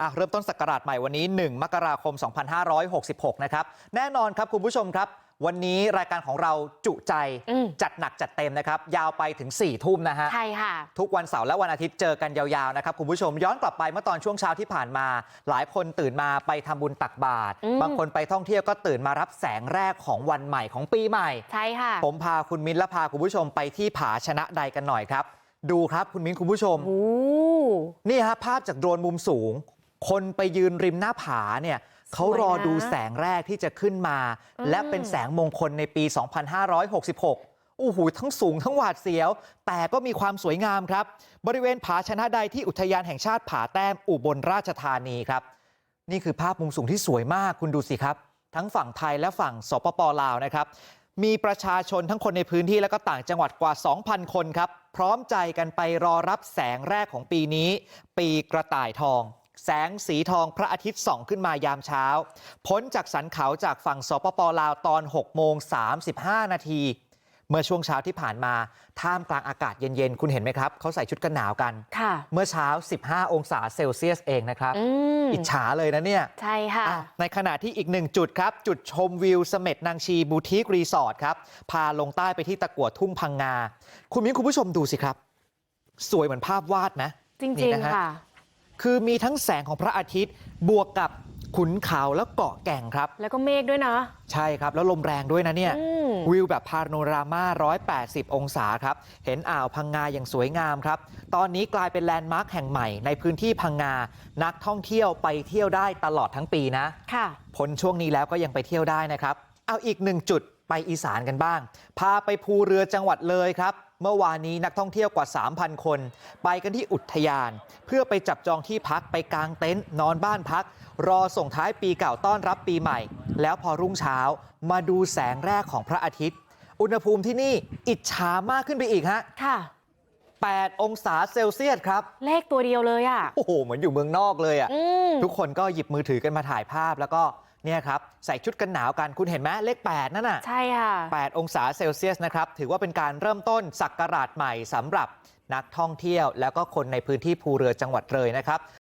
อะเริ่มต้นศักราชใหม่วันนี้ 1 มกราคม 2566 นะครับ แน่นอนครับคุณผู้ชมครับ วันนี้รายการของเราจุใจอืมจัดหนักจัดเต็มนะครับ ยาวไปถึง 4 ทุ่มนะฮะใช่ค่ะ ทุกวันเสาร์และวันอาทิตย์เจอกันยาวๆนะครับคุณผู้ชมย้อนกลับไปเมื่อตอนช่วงเช้าที่ผ่านมา หลายคนตื่นมาไปทำบุญตักบาตรอืมบางคนไปท่องเที่ยวก็ตื่นมารับแสงแรกของวันใหม่ของปีใหม่ใช่ค่ะ ผมพาคุณมิ้นและพาคุณผู้ชมไปที่ผาชนะใดกันหน่อยครับ ดูครับคุณมิ้นคุณผู้ชมโอ้นี่ฮะภาพจากโดรนมุมสูง คนไปยืนริมหน้าผาเนี่ยเขารอดูแสงแรกที่จะขึ้นมาอืมและเป็นแสงมงคลในปี2566โอ้โหทั้งสูงทั้งหวาดเสียวแต่ก็มีความสวยงามครับบริเวณผาชนะใดที่อุทยานแห่งชาติผาแต้มอุบลราชธานีครับนี่คือภาพมุมสูงที่สวยมากคุณดูสิครับทั้งฝั่งไทยและฝั่งสปปลาวนะครับมีประชาชนทั้งคนในพื้นที่และก็ต่างจังหวัดกว่า 2,000 คนครับพร้อมใจกันไปรอรับแสงแรกของปีนี้ ปีกระต่ายทอง แสงสีทองพระอาทิตย์ส่องขึ้นมายามเช้า พ้นจากสันเขาจากฝั่งสปปลาวตอน 6 โมง 35 นาที เมื่อช่วงเช้าที่ผ่านมา ท่ามกลางอากาศเย็น ๆ คุณเห็นไหมครับ เขาใส่ชุดกันหนาวกันค่ะเมื่อเช้า 15 องศาเซลเซียสเองนะครับอืมอิจฉาเลยนะเนี่ย ใช่ค่ะอะ ในขณะที่อีกหนึ่งจุดครับ จุดชมวิวเสม็ดนางชีบูติกรีสอร์ทครับ พาลงใต้ไปที่ตะกั่วทุ่งพังงา คุณมิ้นคุณผู้ชมดูสิครับ สวยเหมือนภาพวาดนะจรินี่งนะฮะๆค่ะ คือมีทั้งแสงของพระอาทิตย์บวกกับขุนเขาแล้วเกาะแก่งครับ แล้วก็เมฆด้วยนะ ใช่ครับ แล้วลมแรงด้วยนะเนี่ยอืมวิวแบบพาโนรามา 180 องศาครับ เห็นอ่าวพังงาอย่างสวยงามครับ ตอนนี้กลายเป็นแลนด์มาร์คแห่งใหม่ในพื้นที่พังงา นักท่องเที่ยวไปเที่ยวได้ตลอดทั้งปีนะ ค่ะพ้นช่วงนี้แล้วก็ยังไปเที่ยวได้นะครับ เอาอีกหนึ่งจุดไปอีสานกันบ้าง พาไปภูเรือจังหวัดเลยครับ เมื่อวานนี้นักท่องเที่ยวกว่า 3,000 คน ไปกันที่อุทยาน เพื่อไปจับจองที่พักไปกางเต็นท์นอนบ้านพัก รอส่งท้ายปีเก่าต้อนรับปีใหม่ แล้วพอรุ่งเช้ามาดูแสงแรกของพระอาทิตย์ อุณหภูมิที่นี่อิจฉามากขึ้นไปอีกฮะค่ะ 8 องศาเซลเซียสครับ เลขตัวเดียวเลยอะโอ้โหเหมือนอยู่เมืองนอกเลยอะอืมทุกคนก็หยิบมือถือกันมาถ่ายภาพแล้วก็ เนี่ยครับใส่ชุดกันหนาวกันคุณเห็นไหมเลข8นั่นน่ะใช่ค่ะ8องศาเซลเซียสนะครับถือว่าเป็นการเริ่มต้นศักราชใหม่สำหรับนักท่องเที่ยวแล้วก็คนในพื้นที่ภูเรือจังหวัดเลยนะครับ